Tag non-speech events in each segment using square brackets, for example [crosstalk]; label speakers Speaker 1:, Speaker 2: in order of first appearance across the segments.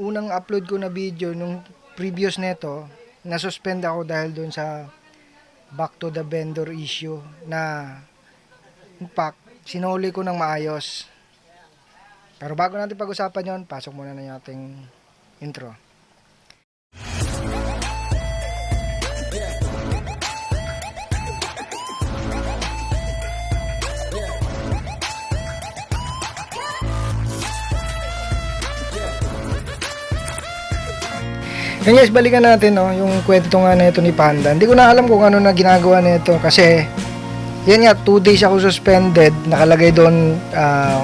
Speaker 1: unang upload ko na video nung previous neto, na-suspend ako dahil doon sa back to the vendor issue na in fact, sinuli ko ng maayos. Pero bago natin pag-usapan yon, pasok muna na yung ating intro. Yan guys, balikan natin no, yung kwento nga na ito ni Panda. Hindi ko na alam kung ano na ginagawa nito kasi yan nga, 2 days ako suspended. Nakalagay doon ah,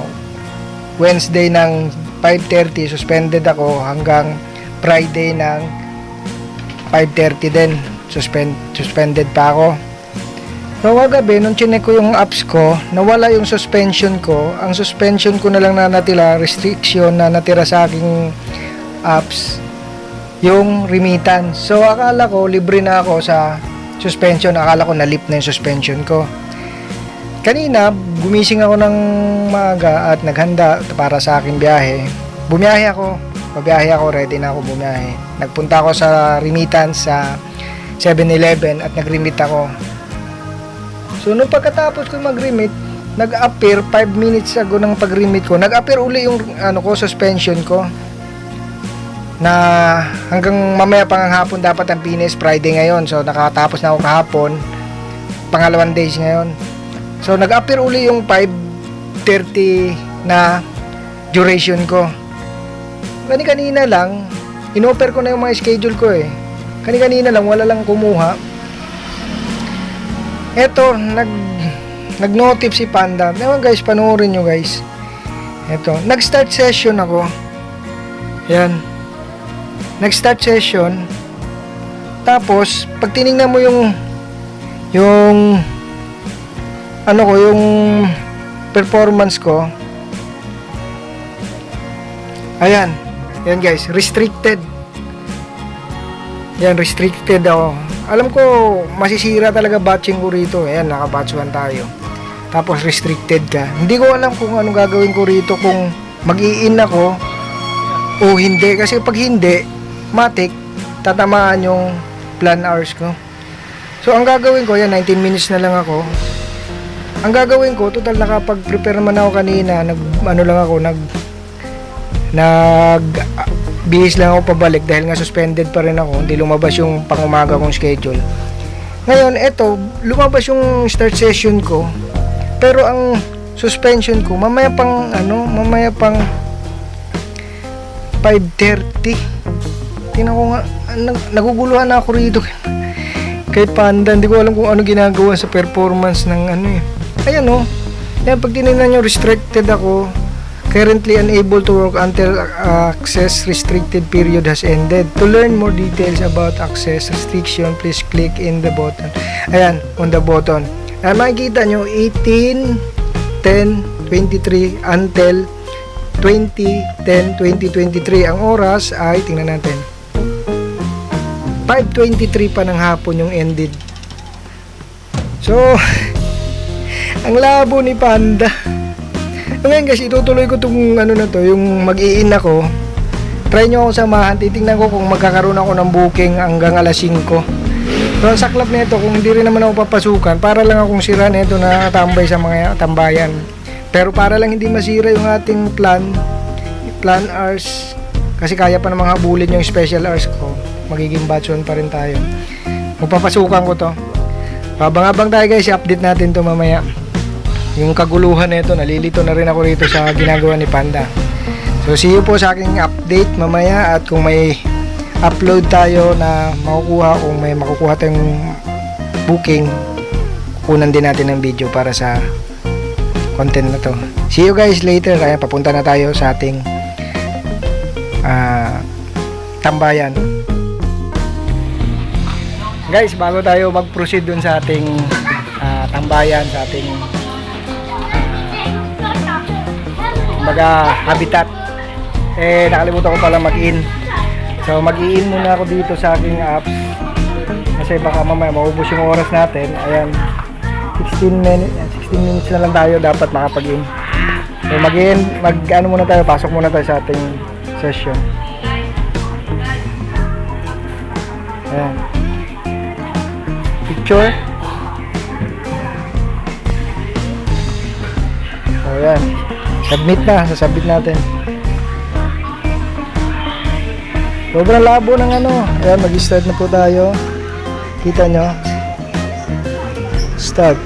Speaker 1: Wednesday ng 5.30, suspended ako hanggang Friday ng 5.30 din. Suspend, suspended pa ako. So, kagabi, nung chinek ko yung apps ko, nawala yung suspension ko. Ang suspension ko na lang na natira, restriction na natira sa aking apps, yung remittance. So, akala ko, libre na ako sa suspension. Akala ko, nalip na yung suspension ko. Kanina, gumising ako ng maaga at naghanda para sa aking biyahe. Bumiyahe ako. Pabiyahe ako, ready na ako bumiyahe. Nagpunta ako sa remittance sa 7-Eleven at nag-remit ako. So, nung pagkatapos ko mag-remit, nag-appear 5 minutes ago ng pag-remit ko. Nag-appear uli yung ano ko, suspension ko na hanggang mamaya pang ang hapon dapat ang finish Friday ngayon. So nakatapos na ako kahapon. Pangalawang days ngayon. So nag-appear uli yung 5.30 na duration ko. Kani kanina lang, inoffer ko na yung mga schedule ko eh. Kani kanina lang, wala lang kumuha. Eto, nag nag-notif si Panda. Ewan guys, panoorin nyo guys. Eto, nag-start session ako. Yan nag-start session. Tapos pag tiningnan mo yung yung ano ko yung performance ko ayan yan guys restricted. Yan restricted ako. Alam ko masisira talaga batching ko rito. Ayan nakabatch 1 tayo. Tapos restricted ka. Hindi ko alam kung anong gagawin ko rito kung mag-i-in ako o hindi. Kasi pag hindi matik tatamaan yung plan hours ko. So ang gagawin ko yan 19 minutes na lang ako. Ang gagawin ko total nakapag-prepare naman ako kanina nag ano lang ako nag nag bihis lang ako pabalik dahil nga suspended pa rin ako hindi lumabas yung pangumaga kong schedule. Ngayon eto lumabas yung start session ko pero ang suspension ko mamaya pang ano mamaya pang 5.30 Tingnan ko nga nag, naguguluhan na ako rito. Kay Panda hindi ko alam kung ano ginagawa sa performance ng ano eh. Ayan oh. Yan pag tinignan nyo restricted ako. Currently unable to work until uh, access restricted period has ended. To learn more details about access restriction please click in the button. Ayan on the button. Ayan makikita nyo 18 10 23 until 2010 2023 ang oras ay tingnan natin 5.23 pa ng hapon yung ended. So [laughs] ang labo ni Panda. [laughs] Ngayon guys itutuloy ko tong ano na to yung mag-i-in ako. Try nyo ako samahan. Titingnan ko kung magkakaroon ako ng booking hanggang alas 5 so sa club nito kung hindi rin naman ako papasukan para lang akong sira nito na tambay sa mga tambayan. Pero para lang hindi masira yung ating plan plan hours kasi kaya pa namang habulin yung special hours ko magiging batch 1 pa rin tayo. Magpapasukan ko to. Habang-habang tayo guys i-update natin to mamaya. Yung kaguluhan nito nalilito na rin ako rito sa ginagawa ni Panda. So see you po sa aking update mamaya. At kung may upload tayo na makukuha kung may makukuha tayong booking kukunan din natin ng video para sa content na to. See you guys later. Kaya papunta na tayo sa ating ah, tambayan guys bago tayo mag-proceed dun sa ating ah, tambayan sa ating baga habitat eh nakalimutan ko pala mag-in. So mag-in muna ako dito sa aking apps. Kasi baka mamaya maubos yung oras natin. Ayan. 16 minutes 16 minutes na lang tayo. Dapat makapag-in. So mag-in mag ano muna tayo pasok muna tayo sa ating session. Ayan. Picture. Ayan. Submit na. Sasubmit natin. Sobrang labo ng ano. Ayan, mag-start na po tayo. Kita nyo. Start.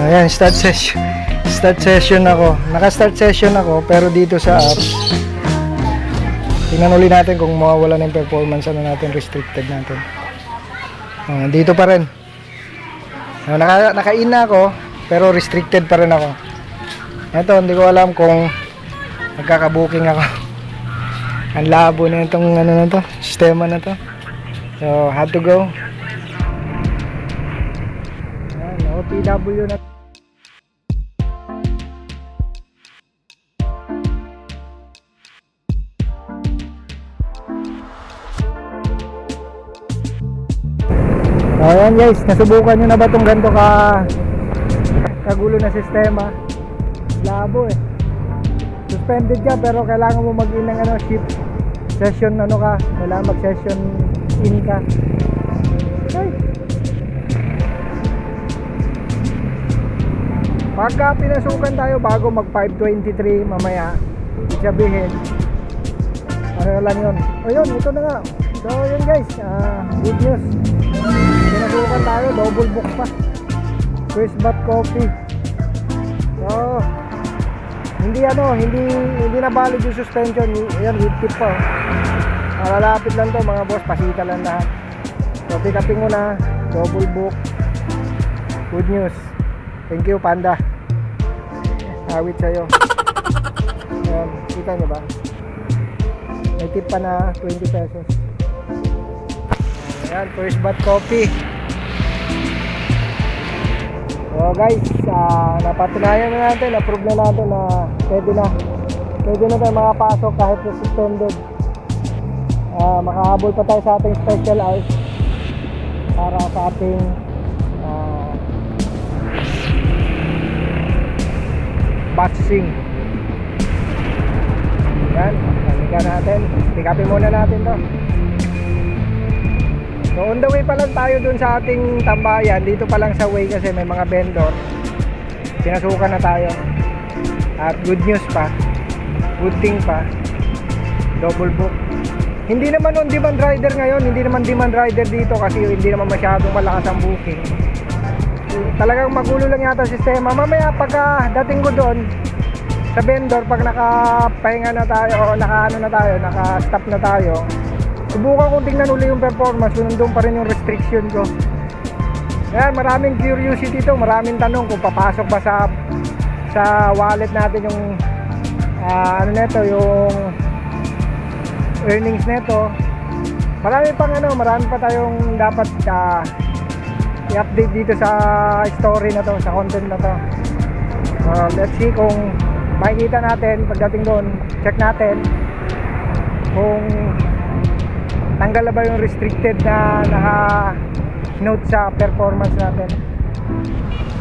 Speaker 1: Ayan, start session. Start session ako. Naka-start session ako, pero dito sa app, tingnan ulit natin kung mawawala na yung performance, ano natin, restricted natin. Ah, dito pa rin. Ah, naka, naka-in na ako, pero restricted pa rin ako. Ito, hindi ko alam kung magkaka-booking ako. [laughs] Ang labo na itong ano na to, sistema na to. So, had to go. Ayan, OTW na Ayan guys, nasubukan nyo na ba itong ganito ka kagulo na sistema? Labo eh. Suspended ka pero kailangan mo mag-in ng ano, shift session ano ka, kailangan mag-session in ka. Ay. Pagka pinasukan tayo bago mag 523 mamaya, sabihin, ano lang yun. O yun, ito na nga. So yun guys, ah, good news. Pinasukan tayo, double book pa. First bat coffee. So, hindi ano, hindi hindi na valid yung suspension. Ayan, with tip pa. oh. Malalapit lang to mga boss, pasita lang lahat. So, pick upin mo double book. Good news. Thank you, Panda. Awit sa'yo. Ayan, kita nyo ba? May tip pa na 20 pesos. Ayan, first bat coffee. So guys, ah, napatunayan na natin, na-prove na natin na pwede na. Pwede na tayo makapasok kahit na suspended. Ah, makahabol pa tayo sa ating special hours para sa ating ah, batching. Yan, panigan natin. Pick upin muna natin to. So on the way pa lang tayo dun sa ating tambayan, dito pa lang sa way kasi may mga vendor. Pinasukan na tayo. At good news pa. Good thing pa. Double book. Hindi naman on demand rider ngayon, hindi naman demand rider dito kasi hindi naman masyadong malakas ang booking. Talagang magulo lang yata sistema. Mamaya pagka dating ko doon sa vendor pag nakapahinga na tayo o naka ano na tayo, naka-stop na tayo, Subukan kong tingnan uli yung performance kung nandun pa rin yung restriction ko. Yan, maraming curiosity to, maraming tanong kung papasok ba sa sa wallet natin yung ah, ano neto, yung earnings neto. Marami pang ano, marami pa tayong dapat ah, i-update dito sa story na to, sa content na to. So, let's see kung makikita natin pagdating doon, check natin kung tanggal na ba yung restricted na naka note sa performance natin?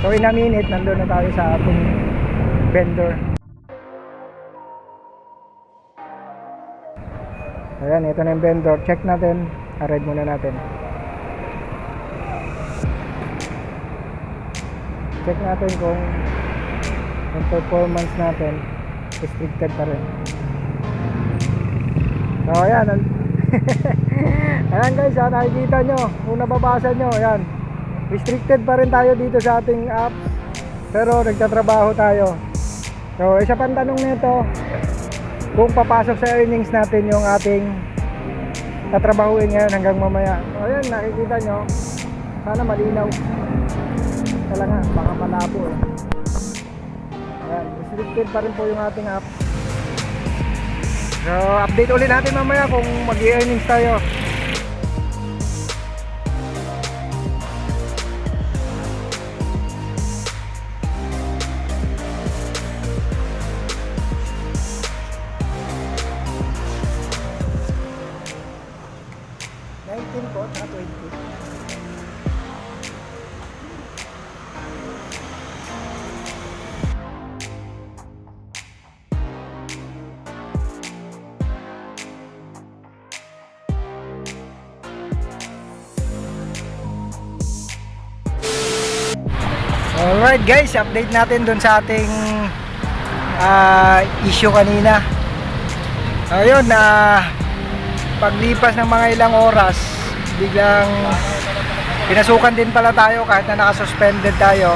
Speaker 1: So in a minute nandun na tayo sa ating vendor. Ayan ito na yung vendor. Check natin. Read muna natin. Check natin kung yung performance natin restricted pa rin. So ayan [laughs] ayan guys ha, nakikita nyo. Kung nababasa nyo ayan. Restricted pa rin tayo dito sa ating app pero nagtatrabaho tayo. So isa pang tanong nito kung papasok sa earnings natin yung ating tatrabahuin ngayon hanggang mamaya. So ayan nakikita nyo. Sana malinaw. Kaya nga baka malabo eh. Ayan restricted pa rin po yung ating app So, update ulit natin mamaya kung mag-earnings tayo. Alright guys, update natin dun sa ating ah, issue kanina. Ayun na paglipas ng mga ilang oras, biglang pinasukan din pala tayo kahit na naka-suspended tayo.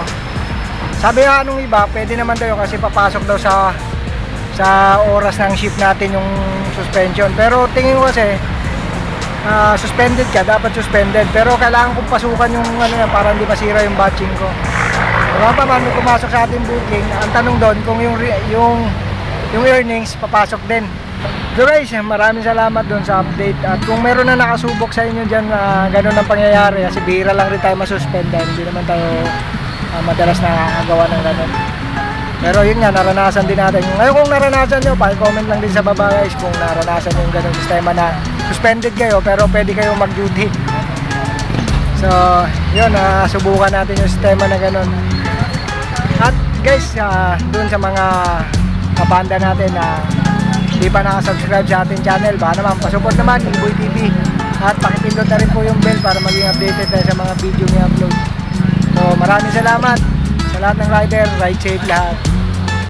Speaker 1: Sabi nga nung iba, pwede naman tayo kasi papasok daw sa sa oras ng shift natin yung suspension. Pero tingin ko kasi ah, suspended ka, dapat suspended. Pero kailangan kong pasukan yung ano yan para hindi masira yung batching ko. Pa man, pumasok sa ating booking, ang tanong doon kung yung, yung, yung earnings papasok din. So guys, maraming salamat doon sa update. At kung meron na nakasubok sa inyo dyan na ganun ang pangyayari, kasi bihira lang rin tayo masuspendan, hindi naman tayo ah, madalas nakakagawa ng ganun. Pero yun nga, naranasan din natin. Ngayon kung naranasan nyo, pa-comment lang din sa baba guys kung naranasan yung ganung sistema na suspended kayo pero pwede kayo mag-duty. So, yun, ah, subukan natin yung sistema na ganun. At guys, ah, dun sa mga kabanda natin na hindi pa nakasubscribe sa ating channel, baka naman, pasupport naman, Iboy TV. At pakipindot na rin po yung bell para maging updated tayo sa mga video ni upload. So, maraming salamat sa lahat ng rider, ride safe lahat.